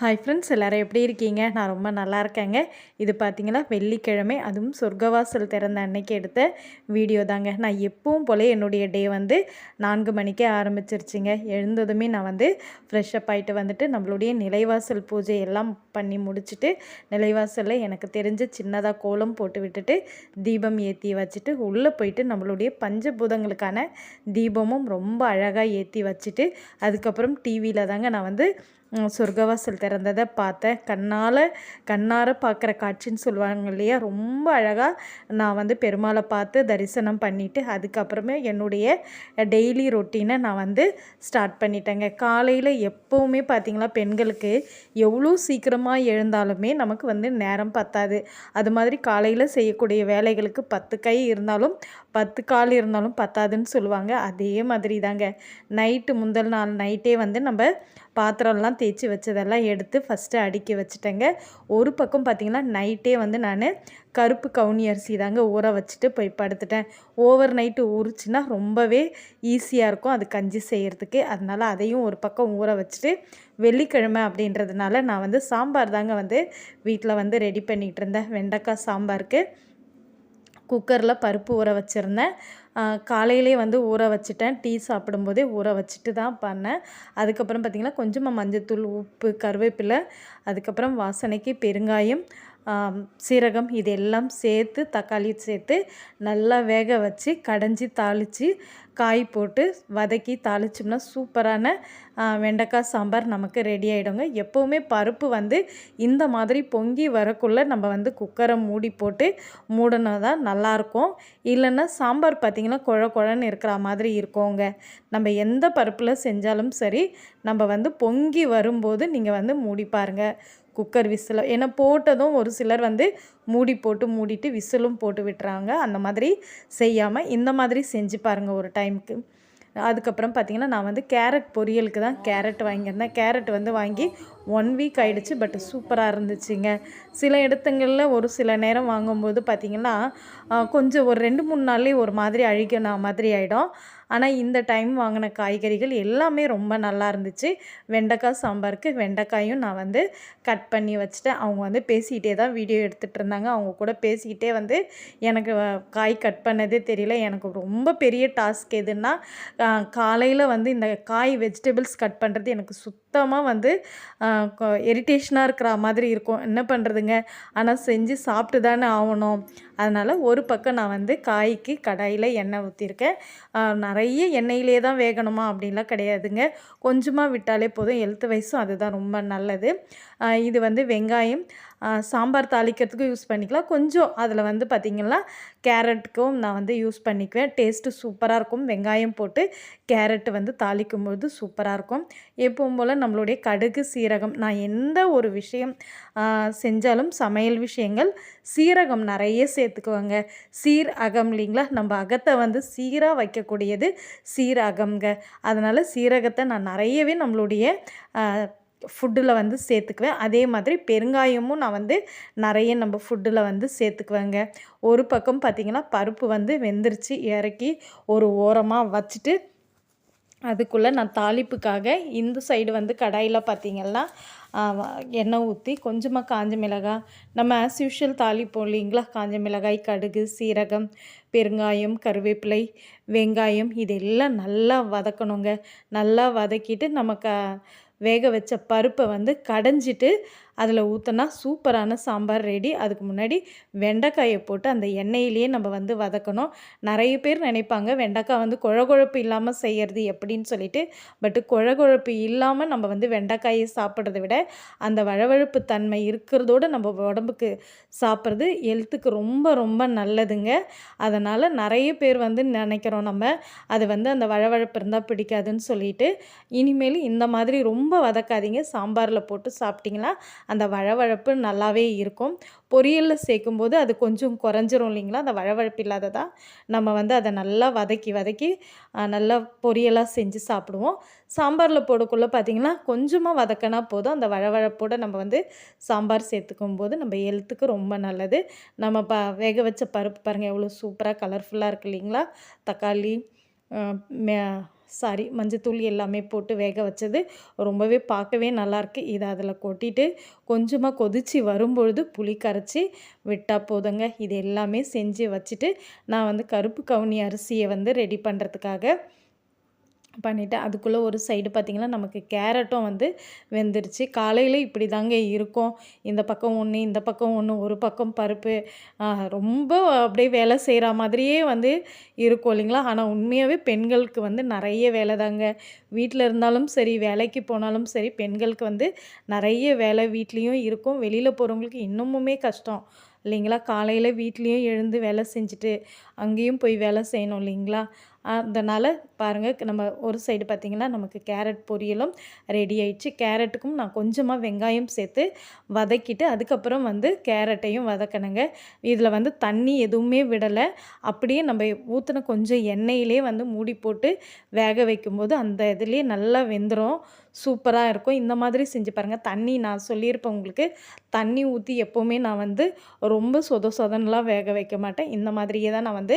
Hi friends எல்லோரும் எப்படி இருக்கீங்க? நான் ரொம்ப நல்லா இருக்கேங்க. இது பார்த்திங்கன்னா வெள்ளிக்கிழமை அதுவும் சொர்க்கவாசல் திறந்த அன்னைக்கு எடுத்த வீடியோ தாங்க. நான் எப்பவும் போல என்னுடைய டே வந்து நான்கு மணிக்கே ஆரம்பிச்சிருச்சுங்க. எழுந்ததுமே நான் வந்து ஃப்ரெஷ்ஷப் ஆகிட்டு வந்துட்டு நம்மளுடைய நிலைவாசல் பூஜை எல்லாம் பண்ணி முடிச்சுட்டு நிலைவாசலில் எனக்கு தெரிஞ்ச சின்னதாக கோலம் போட்டு விட்டுட்டு தீபம் ஏற்றி வச்சுட்டு உள்ளே போயிட்டு நம்மளுடைய பஞ்சபூதங்களுக்கான தீபமும் ரொம்ப அழகாக ஏற்றி வச்சுட்டு அதுக்கப்புறம் டிவியில் தாங்க நான் வந்து சொர்க்கவாசல் திறந்ததை பார்த்தேன். கண்ணால் கண்ணார பார்க்குற காட்சின்னு சொல்லுவாங்க இல்லையா? ரொம்ப அழகாக நான் வந்து பெருமாளை பார்த்து தரிசனம் பண்ணிவிட்டு அதுக்கப்புறமே என்னுடைய டெய்லி ரொட்டீனை நான் வந்து ஸ்டார்ட் பண்ணிட்டேங்க. காலையில் எப்போவுமே பார்த்திங்களா பெண்களுக்கு எவ்வளோ சீக்கிரமாக எழுந்தாலுமே நமக்கு வந்து நேரம் பத்தாது. அது மாதிரி காலையில் செய்யக்கூடிய வேலைகளுக்கு பத்து கை இருந்தாலும் பத்து கால் இருந்தாலும் பத்தாதுன்னு சொல்லுவாங்க. அதே மாதிரி தாங்க. நைட்டு முந்தல் நாள் நைட்டே வந்து நம்ம பாத்திரம்லாம் தேய்ச்சி வச்சதெல்லாம் எடுத்து ஃபஸ்ட்டு அடுக்கி வச்சுட்டேங்க. ஒரு பக்கம் பார்த்திங்கன்னா நைட்டே வந்து நான் கருப்பு கவுனி அரிசி தாங்க ஊற வச்சுட்டு போய் படுத்துட்டேன். ஓவர் நைட்டு ஊறிச்சுன்னா ரொம்பவே ஈஸியாக இருக்கும். அது கஞ்சி செய்கிறதுக்கு அதனால் அதையும் ஒரு பக்கம் ஊற வச்சுட்டு வெள்ளிக்கிழமை அப்படின்றதுனால நான் வந்து சாம்பார் தாங்க வந்து வீட்டில் வந்து ரெடி பண்ணிகிட்டு இருந்தேன். வெண்டைக்காய் சாம்பாருக்கு. குக்கரில் பருப்பு ஊற வச்சுருந்தேன். காலையிலே வந்து ஊற வச்சுட்டேன். டீ சாப்பிடும்போதே ஊற வச்சுட்டு தான் பண்ணேன். அதுக்கப்புறம் பார்த்திங்கன்னா கொஞ்சமாக மஞ்சத்தூள் உப்பு கருவேப்பிலை அதுக்கப்புறம் வாசனைக்கு பெருங்காயம் சீரகம் இதெல்லாம் சேர்த்து தக்காளி சேர்த்து நல்லா வேக வச்சு கடைஞ்சி தாளித்து காய் போட்டு வதக்கி தாளிச்சோம்னா சூப்பரான வெண்டைக்காய் சாம்பார் நமக்கு ரெடி ஆகிடுங்க எப்போவுமே பருப்பு வந்து இந்த மாதிரி பொங்கி வரக்குள்ளே நம்ம வந்து குக்கரை மூடி போட்டு மூடினா தான் நல்லாயிருக்கும். இல்லைன்னா சாம்பார் பார்த்திங்கன்னா குழ குழன்னு இருக்கிற மாதிரி இருக்கோங்க. நம்ம எந்த பருப்பில் செஞ்சாலும் சரி நம்ம வந்து பொங்கி வரும்போது நீங்கள் வந்து மூடி பாருங்கள் குக்கர் விசில் ஏன்னா போட்டதும் ஒரு சிலர் வந்து மூடி போட்டு மூடிட்டு விசிலும் போட்டு விட்டுறாங்க. அந்த மாதிரி செய்யாமல் இந்த மாதிரி செஞ்சு பாருங்கள் ஒரு டைமுக்கு. அதுக்கப்புறம் பார்த்திங்கன்னா நான் வந்து கேரட் பொரியலுக்கு தான் கேரட் வாங்கியிருந்தேன். கேரட் வந்து வாங்கி ஒன் வீக் ஆகிடுச்சு பட் சூப்பராக இருந்துச்சுங்க. சில இடத்துங்களில் ஒரு சில நேரம் வாங்கும்போது பார்த்திங்கன்னா கொஞ்சம் ஒரு ரெண்டு மூணு நாள்லேயே ஒரு மாதிரி அழிக்கண மாதிரி ஆகிடும் ஆனால் இந்த டைம் வாங்கின காய்கறிகள் எல்லாமே ரொம்ப நல்லா இருந்துச்சு. வெண்டைக்காய் சாம்பாருக்கு வெண்டைக்காயும் நான் வந்து கட் பண்ணி வச்சுட்டேன். அவங்க வந்து பேசிக்கிட்டே தான் வீடியோ எடுத்துகிட்டு இருந்தாங்க. அவங்க கூட பேசிக்கிட்டே வந்து எனக்கு காய் கட் பண்ணதே தெரியல. எனக்கு ரொம்ப பெரிய டாஸ்க் எதுன்னா காலையில் வந்து இந்த காய் வெஜிடபிள்ஸ் கட் பண்ணுறது எனக்கு சுத்தமாக வந்து இரிட்டேஷனாக இருக்கிற மாதிரி இருக்கும். என்ன பண்ணுறதுங்க ஆனால் செஞ்சு சாப்பிட்டு தானே ஆகணும். அதனால் ஒரு பக்கம் நான் வந்து காய்க்கு கடாயில் எண்ணெய் ஊற்றிருக்கேன் நிறைய எண்ணெயிலே தான் வேகணுமா அப்படின்லாம் கிடையாதுங்க. கொஞ்சமாக விட்டாலே போதும். ஹெல்த் வைஸும் அதுதான் ரொம்ப நல்லது. இது வந்து வெங்காயம் சாம்பார் தாளிக்கிறதுக்கும் யூஸ் பண்ணிக்கலாம். கொஞ்சம் அதில் வந்து பார்த்திங்கன்னா கேரட்டுக்கும் நான் வந்து யூஸ் பண்ணிக்குவேன். டேஸ்ட்டு சூப்பராக இருக்கும். வெங்காயம் போட்டு கேரட்டு வந்து தாளிக்கும் போது சூப்பராக இருக்கும். எப்பவும் போல் நம்மளுடைய கடுகு சீரகம் நான் எந்த ஒரு விஷயம் செஞ்சாலும் சமையல் விஷயங்கள் சீரகம் நிறைய சேர்த்துக்குவாங்க. சீர் அகம் இல்லைங்களா? நம்ம அகத்தை வந்து சீராக வைக்கக்கூடியது சீரகம்ங்க. அதனால் சீரகத்தை நான் நிறையவே நம்மளுடைய ஃபுட்டில் வந்து சேர்த்துக்குவேன். அதே மாதிரி பெருங்காயமும் நான் வந்து நிறைய நம்ம ஃபுட்டில் வந்து சேர்த்துக்குவேங்க. ஒரு பக்கம் பார்த்திங்கன்னா பருப்பு வந்து வெந்துருச்சு இறக்கி ஒரு ஓரமாக வச்சுட்டு அதுக்குள்ளே நான் தாளிப்புக்காக இந்த சைடு வந்து கடாயில் பார்த்திங்கன்னா எண்ணெய் ஊற்றி கொஞ்சமாக காஞ்ச மிளகாய் நம்ம ஆஸ் யூஷுவல் தாளிப்போம் இல்லைங்களா? காஞ்ச மிளகாய் கடுகு சீரகம் பெருங்காயம் கருவேப்பிலை வெங்காயம் இதெல்லாம் நல்லா வதக்கணுங்க. நல்லா வதக்கிட்டு நமக்கு வேக வச்ச பருப்பை வந்து கடைஞ்சிட்டு அதில் ஊற்றினா சூப்பரான சாம்பார் ரெடி. அதுக்கு முன்னாடி வெண்டைக்காயை போட்டு அந்த எண்ணெயிலேயே நம்ம வந்து வதக்கணும். நிறைய பேர் நினைப்பாங்க வெண்டைக்காய் வந்து குழகுழப்பு இல்லாமல் செய்கிறது எப்படின்னு சொல்லிட்டு. பட்டு குழகுழப்பு இல்லாமல் நம்ம வந்து வெண்டைக்காயை சாப்பிட்றத விட அந்த வழவழப்பு தன்மை இருக்கிறதோடு நம்ம உடம்புக்கு சாப்பிட்றது ஹெல்த்துக்கு ரொம்ப ரொம்ப நல்லதுங்க. அதனால் நிறைய பேர் வந்து நினைக்கிறோம் நம்ம அது வந்து அந்த வழவழப்பு இருந்தால் பிடிக்காதுன்னு சொல்லிட்டு. இனிமேல் இந்த மாதிரி ரொம்ப வதக்காதீங்க. சாம்பாரில் போட்டு சாப்பிட்டிங்கன்னா அந்த வழவழப்பு நல்லாவே இருக்கும். பொரியலில் சேர்க்கும்போது அது கொஞ்சம் குறைஞ்சிரும் இல்லைங்களா? அந்த வழவழப்பு இல்லாததாக நம்ம வந்து அதை நல்லா வதக்கி வதக்கி நல்லா பொரியலாக செஞ்சு சாப்பிடுவோம். சாம்பாரில் போடக்குள்ளே பார்த்திங்கன்னா கொஞ்சமாக வதக்கினா போதும். அந்த வழவழப்போடு நம்ம வந்து சாம்பார் சேர்த்துக்கும் போது நம்ம ஹெல்த்துக்கு ரொம்ப நல்லது. நம்ம ப வேக வச்ச பருப்பு பாருங்கள் எவ்வளோ சூப்பராக கலர்ஃபுல்லாக இருக்குது இல்லைங்களா? தக்காளி சாரி மஞ்சத்தூள் எல்லாமே போட்டு வேக வச்சது ரொம்பவே பார்க்கவே நல்லாயிருக்கு இதை அதில் கொட்டிட்டு கொஞ்சமாக கொதித்து வரும்பொழுது புளி கரைச்சி விட்டால் போதுங்க. இது எல்லாமே செஞ்சு வச்சுட்டு நான் வந்து கருப்பு கவுனி அரிசியை வந்து ரெடி பண்ணுறதுக்காக பண்ணிவிட்டு அதுக்குள்ளே ஒரு சைடு பார்த்திங்கன்னா நமக்கு கேரட்டும் வந்து வெந்துருச்சு. காலையில் இப்படி தாங்க இருக்கும். இந்த பக்கம் ஒன்று இந்த பக்கம் ஒன்று ஒரு பக்கம் பருப்பு. ரொம்ப அப்படியே வேலை செய்கிற மாதிரியே வந்து இருக்கும் இல்லைங்களா? ஆனால் உண்மையாகவே பெண்களுக்கு வந்து நிறைய வேலை தாங்க வீட்டில் இருந்தாலும் சரி வேலைக்கு போனாலும் சரி பெண்களுக்கு வந்து நிறைய வேலை வீட்லேயும் இருக்கும். வெளியில் போகிறவங்களுக்கு இன்னமுமே கஷ்டம். இல்லைங்களா? காலையில் வீட்லேயும் எழுந்து வேலை செஞ்சுட்டு அங்கேயும் போய் வேலை செய்யணும் இல்லைங்களா? அதனால் பாருங்கள் நம்ம ஒரு சைடு பார்த்திங்கன்னா நமக்கு கேரட் பொரியலும் ரெடி ஆயிடுச்சு. கேரட்டுக்கும் நான் கொஞ்சமாக வெங்காயம் சேர்த்து வதக்கிட்டு அதுக்கப்புறம் வந்து கேரட்டையும் வதக்கணுங்க. இதில் வந்து தண்ணி எதுவுமே விடலை. அப்படியே நம்ம ஊற்றின கொஞ்சம் எண்ணெயிலே வந்து மூடி போட்டு வேக வைக்கும்போது அந்த இதுலேயே நல்லா வெந்துடும் சூப்பராக இருக்கும். இந்த மாதிரி செஞ்சு பாருங்கள் தண்ணி நான் சொல்லியிருப்பேன் உங்களுக்கு. தண்ணி ஊற்றி எப்போவுமே நான் வந்து ரொம்ப சொத சொதன்லாம் வேக வைக்க மாட்டேன். இந்த மாதிரியே தான் நான் வந்து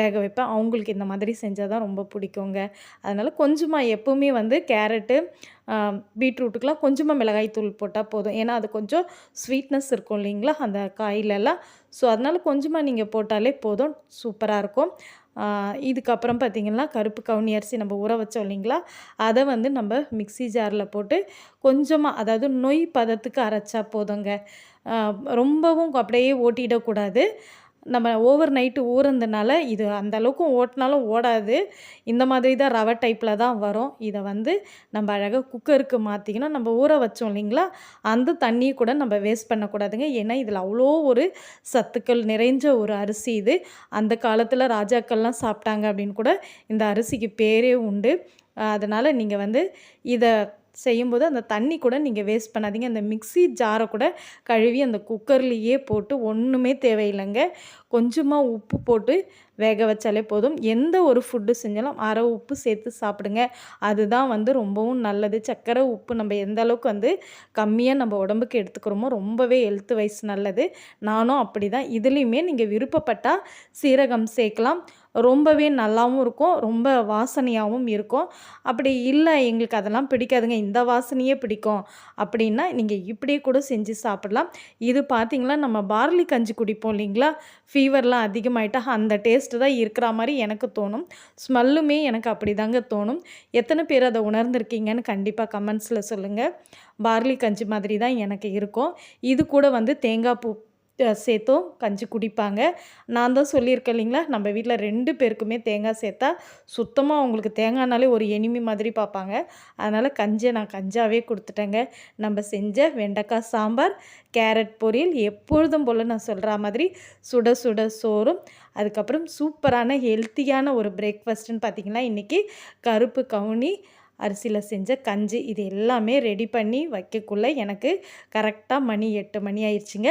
வேக வைப்பேன். அவங்களுக்கு இந்த மாதிரி செஞ்சால் தான் ரொம்ப பிடிக்குங்க. அதனால் கொஞ்சமாக எப்போவுமே வந்து கேரட்டு பீட்ரூட்டுக்கெலாம் கொஞ்சமாக மிளகாய் தூள் போட்டால் போதும். ஏன்னா அது கொஞ்சம் ஸ்வீட்னஸ் இருக்கும் இல்லைங்களா அந்த காயிலெல்லாம். ஸோ அதனால் கொஞ்சமாக நீங்கள் போட்டாலே போதும் சூப்பராக இருக்கும். இதுக்கப்புறம் பார்த்திங்கன்னா கருப்பு கவுனி அரிசி நம்ம ஊற வச்சோம் இல்லைங்களா அதை வந்து நம்ம மிக்சி ஜாரில் போட்டு கொஞ்சமாக அதாவது நொய் பதத்துக்கு அரைச்சா போதுங்க. ரொம்பவும் அப்படியே ஓட்டிடக்கூடாது. நம்ம ஓவர் நைட்டு ஊறந்தனால இது அந்த அளவுக்கு ஓட்டினாலும் ஓடாது. இந்த மாதிரி தான் ரவை டைப்பில் தான் வரும். இதை வந்து நம்ம அழகாக குக்கருக்கு மாற்றிக்கணும் நம்ம ஊற வச்சோம் இல்லைங்களா? அந்த தண்ணியை கூட நம்ம வேஸ்ட் பண்ணக்கூடாதுங்க. ஏன்னா இதில் அவ்வளோ ஒரு சத்துக்கள் நிறைஞ்ச ஒரு அரிசி இது. அந்த காலத்தில் ராஜாக்கள்லாம் சாப்பிட்டாங்க அப்படின்னு கூட இந்த அரிசிக்கு பேரே உண்டு. அதனால் நீங்கள் வந்து இதை செய்யும்போது அந்த தண்ணி கூட நீங்கள் வேஸ்ட் பண்ணாதீங்க. அந்த மிக்சி ஜாரை கூட கழுவி அந்த குக்கர்லேயே போட்டு ஒன்றுமே தேவையில்லைங்க. கொஞ்சமாக உப்பு போட்டு வேக வச்சாலே போதும். எந்த ஒரு ஃபுட்டு செஞ்சாலும் அரை உப்பு சேர்த்து சாப்பிடுங்க. அதுதான் வந்து ரொம்பவும் நல்லது. சர்க்கரை உப்பு நம்ம எந்த அளவுக்கு வந்து கம்மியாக நம்ம உடம்புக்கு எடுத்துக்கிறோமோ ரொம்பவே ஹெல்த் வைஸ் நல்லது. நானும் அப்படி தான் இதுலேயுமே நீங்கள் விருப்பப்பட்டால் சீரகம் சேர்க்கலாம். ரொம்பவே நல்லாவும் இருக்கும் ரொம்ப வாசனையாகவும் இருக்கும். அப்படி இல்லை எங்களுக்கு அதெல்லாம் பிடிக்காதுங்க. இந்த வாசனையே பிடிக்கும். அப்படின்னா நீங்கள் இப்படியே கூட செஞ்சு சாப்பிடலாம். இது பார்த்திங்களா? நம்ம பார்லி கஞ்சி குடிப்போம் இல்லைங்களா? ஃபீவர்லாம் அதிகமாயிட்டா அந்த டேஸ்ட்டு தான் இருக்கிற மாதிரி எனக்கு தோணும். ஸ்மெல்லுமே எனக்கு அப்படி தாங்க தோணும். எத்தனை பேர் அதை உணர்ந்திருக்கீங்கன்னு கண்டிப்பாக கமெண்ட்ஸில் சொல்லுங்கள் பார்லி கஞ்சி மாதிரி தான் எனக்கு இருக்கும். இது கூட வந்து தேங்காய் பூ சேர்த்தும் கஞ்சி குடிப்பாங்க. நான் தான் சொல்லியிருக்கேன் இல்லைங்களா? நம்ம வீட்டில் ரெண்டு பேருக்குமே தேங்காய் சேர்த்தா சுத்தமாக அவங்களுக்கு தேங்காய்னாலே ஒரு எனிமி மாதிரி பார்ப்பாங்க. அதனால் கஞ்சியை நான் கஞ்சாவே கொடுத்துட்டேங்க. நம்ம செஞ்ச வெண்டைக்காய் சாம்பார் கேரட் பொரியல் எப்பொழுதும் போல் நான் சொல்கிற மாதிரி சுட சுட சோறும் அதுக்கப்புறம் சூப்பரான ஹெல்த்தியான ஒரு பிரேக்ஃபாஸ்ட்டுன்னு பார்த்திங்கன்னா இன்றைக்கி கருப்பு கவுனி அரிசியில் செஞ்ச கஞ்சி. இது எல்லாமே ரெடி பண்ணி வைக்கக்குள்ளே எனக்கு கரெக்டாக மணி எட்டு மணி ஆயிடுச்சுங்க.